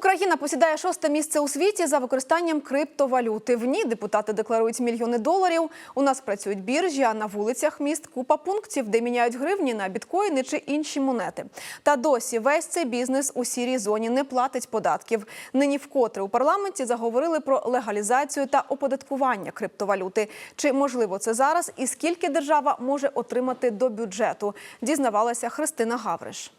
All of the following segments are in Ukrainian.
Україна посідає шосте місце у світі за використанням криптовалюти. В ній депутати декларують мільйони доларів. У нас працюють біржі, а на вулицях міст купа пунктів, де міняють гривні на біткоїни чи інші монети. Та досі весь цей бізнес у сірій зоні не платить податків. Нині вкотре у парламенті заговорили про легалізацію та оподаткування криптовалюти. Чи можливо це зараз? І скільки держава може отримати до бюджету? Дізнавалася Христина Гавриш.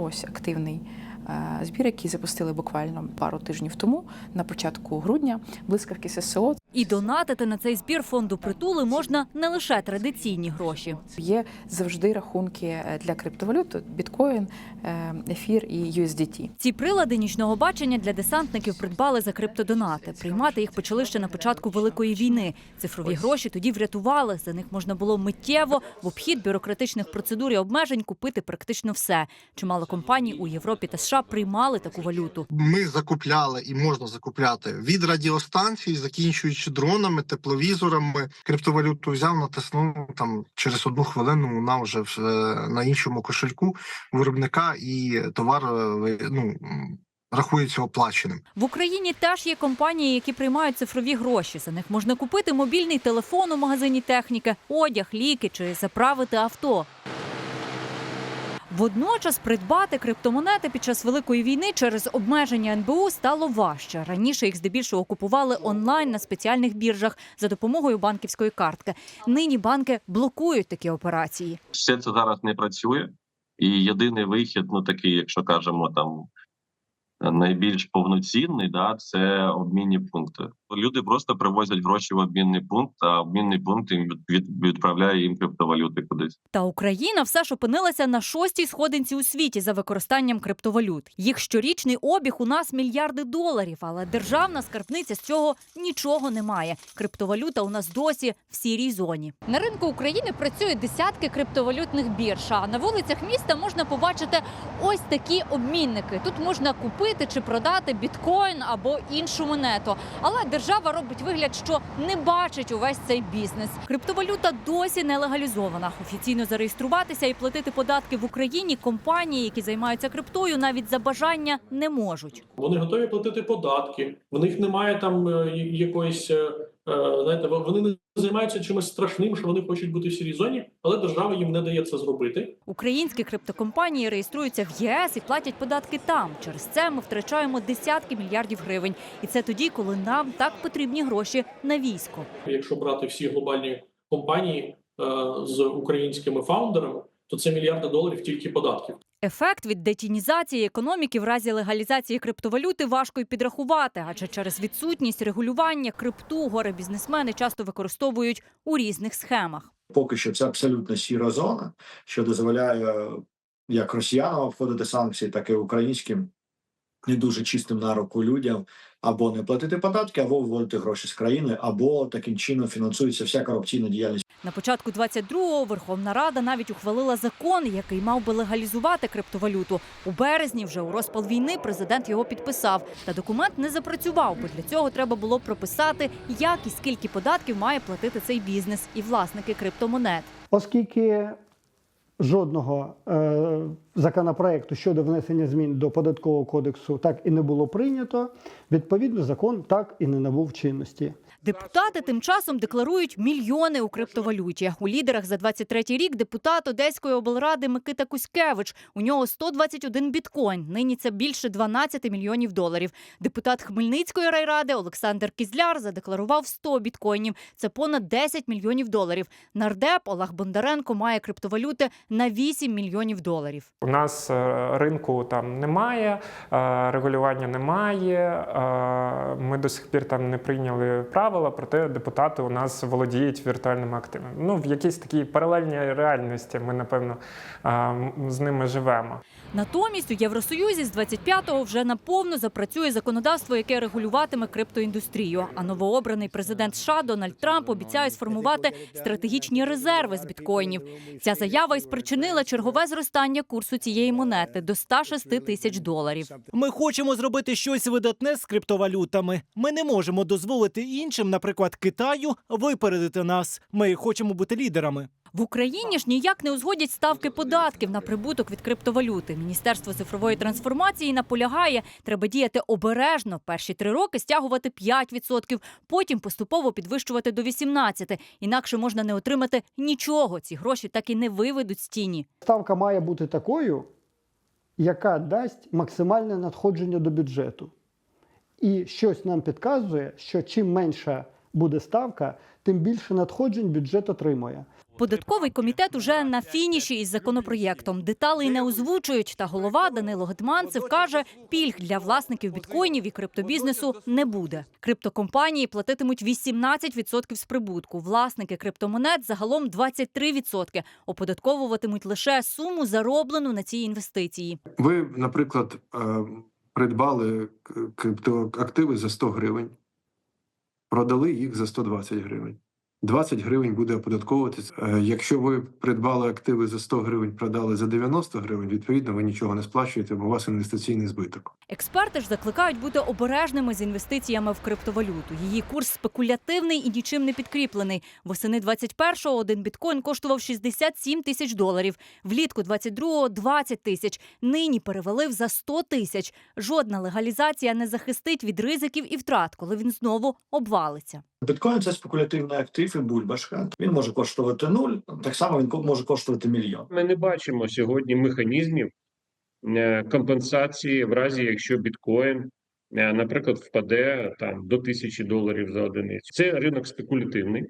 Ось активний е, збір, який запустили буквально пару тижнів тому, на початку грудня, блискавки ССО. І донатити на цей збір фонду притули можна не лише традиційні гроші. Є завжди рахунки е, для криптовалют: біткоін, е, ефір і USDT. Ці прилади нічного бачення для десантників придбали за криптодонати. Приймати їх почали ще на початку великої війни. Цифрові гроші тоді врятували. За них можна було миттєво в обхід бюрократичних процедур і обмежень купити практично все. Чимало компаній у Європі та США приймали таку валюту. Ми закупляли і можна закупляти від радіостанцій, закінчуючи дронами, тепловізорами. Криптовалюту взяв, натиснув там через одну хвилину. Вона вже в, е, на іншому кошельку виробника і товар е, ну, рахується оплаченим. В Україні теж є компанії, які приймають цифрові гроші. За них можна купити мобільний телефон у магазині техніки, одяг, ліки чи заправити авто. Водночас придбати криптомонети під час великої війни через обмеження НБУ стало важче. Раніше їх здебільшого купували онлайн на спеціальних біржах за допомогою банківської картки. Нині банки блокують такі операції. все це зараз не працює, і єдиний вихід, ну такий, якщо кажемо там найбільш повноцінний, да, це обмінні пункти. Люди просто привозять гроші в обмінний пункт, а обмінний пункт їм від, від- відправляє їм криптовалюти кудись. Та Україна все ж опинилася на шостій сходинці у світі за використанням криптовалют. Їх щорічний обіг у нас мільярди доларів, але державна скарбниця з цього нічого не має. Криптовалюта у нас досі в сірій зоні. На ринку України працює десятки криптовалютних бірж. А на вулицях міста можна побачити ось такі обмінники. Тут можна купити чи продати біткоін або іншу монету. Але держава робить вигляд, що не бачить увесь цей бізнес. Криптовалюта досі не легалізована. Офіційно зареєструватися і платити податки в Україні компанії, які займаються криптою, навіть за бажання не можуть. Вони готові платити податки. В них немає там е, якоїсь, е, знаєте, вони не займаються чимось страшним, що вони хочуть бути в сірій зоні, але держава їм не дає це зробити. Українські криптокомпанії реєструються в ЄС і платять податки там. Через це ми втрачаємо десятки мільярдів гривень. І це тоді, коли нам так потрібні гроші на військо. Якщо брати всі глобальні компанії е, з українськими фаундерами, то це мільярди доларів тільки податків. Ефект від детінізації економіки в разі легалізації криптовалюти важко й підрахувати, адже через відсутність регулювання крипту горе бізнесмени часто використовують у різних схемах. поки що це абсолютно сіра зона, що дозволяє як росіянам обходити санкції, так і українським не дуже чистим на руку людям або не платити податки, або виводити гроші з країни, або таким чином фінансується вся корупційна діяльність. На початку 22-го Верховна Рада навіть ухвалила закон, який мав би легалізувати криптовалюту. У березні, вже у розпал війни, президент його підписав. Та документ не запрацював, бо для цього треба було прописати, як і скільки податків має платити цей бізнес і власники криптомонет. Оскільки жодного е, законопроекту щодо внесення змін до податкового кодексу так і не було прийнято, відповідно закон так і не набув чинності. Депутати тим часом декларують мільйони у криптовалюті. У лідерах за 23-й рік депутат Одеської облради Микита Кузькевич. У нього 121 біткоін. Нині це більше 12 мільйонів доларів. Депутат Хмельницької райради Олександр Кізляр задекларував 100 біткоїнів. Це понад 10 мільйонів доларів. Нардеп Олег Бондаренко має криптовалюти на 8 мільйонів доларів. У нас е, ринку там немає, е, регулювання немає. Ми до сих пір там не прийняли правила, проте депутати у нас володіють віртуальними активами. Ну, в якійсь такій паралельній реальності ми, напевно, з ними живемо. Натомість у Євросоюзі з 25-го вже наповну запрацює законодавство, яке регулюватиме криптоіндустрію. А новообраний президент США Дональд Трамп обіцяє сформувати стратегічні резерви з біткоїнів. Ця заява і спричинила чергове зростання курсу курсу цієї монети до 106 тисяч доларів. Ми хочемо зробити щось видатне з криптовалютами. Ми не можемо дозволити іншим, наприклад, Китаю, випередити нас. Ми хочемо бути лідерами. В Україні ж ніяк не узгодять ставки податків на прибуток від криптовалюти. Міністерство цифрової трансформації наполягає, треба діяти обережно. Перші три роки стягувати 5%, потім поступово підвищувати до 18%. Інакше можна не отримати нічого. Ці гроші так і не виведуть з тіні. Ставка має бути такою, яка дасть максимальне надходження до бюджету. І щось нам підказує, що чим менша буде ставка, тим більше надходжень бюджет отримує. Податковий комітет уже на фініші із законопроєктом. Деталей не озвучують. Та голова Данило Гетманцев каже, пільг для власників біткоїнів і криптобізнесу не буде. Криптокомпанії платитимуть 18% з прибутку. Власники криптомонет загалом 23%. Оподатковуватимуть лише суму зароблену на ці інвестиції. Ви, наприклад, е, придбали криптоактиви за 100 гривень, продали їх за 120 гривень. 20 гривень буде оподатковуватись. Е, Якщо ви придбали активи за 100 гривень, продали за 90 гривень, відповідно, ви нічого не сплачуєте, бо у вас інвестиційний збиток. Експерти ж закликають бути обережними з інвестиціями в криптовалюту. Її курс спекулятивний і нічим не підкріплений. Восени 21-го один біткоін коштував 67 тисяч доларів. Влітку 22-го – 20 тисяч. Нині перевалив за 100 тисяч. Жодна легалізація не захистить від ризиків і втрат, коли він знову обвалиться. Біткоін це спекулятивний актив і бульбашка. Він може коштувати нуль, так само він може коштувати мільйон. Ми не бачимо сьогодні механізмів е, компенсації в разі, якщо біткоін, е, наприклад, впаде там до тисячі доларів за одиницю. Це ринок спекулятивний.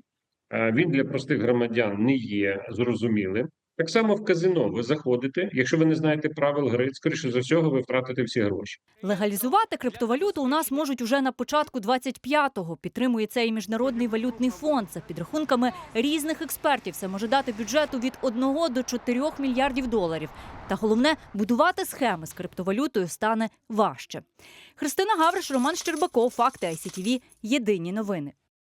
Він для простих громадян не є зрозумілим. Так само в казино ви заходите. Якщо ви не знаєте правил гри, скоріше за всього, ви втратите всі гроші. Легалізувати криптовалюту у нас можуть уже на початку 25-го. Підтримує це і міжнародний валютний фонд. За підрахунками різних експертів, це може дати бюджету від 1 до 4 мільярдів доларів. Та головне, будувати схеми з криптовалютою стане важче. Христина Гавриш, Роман Щербаков, Факти ICTV. Єдині новини.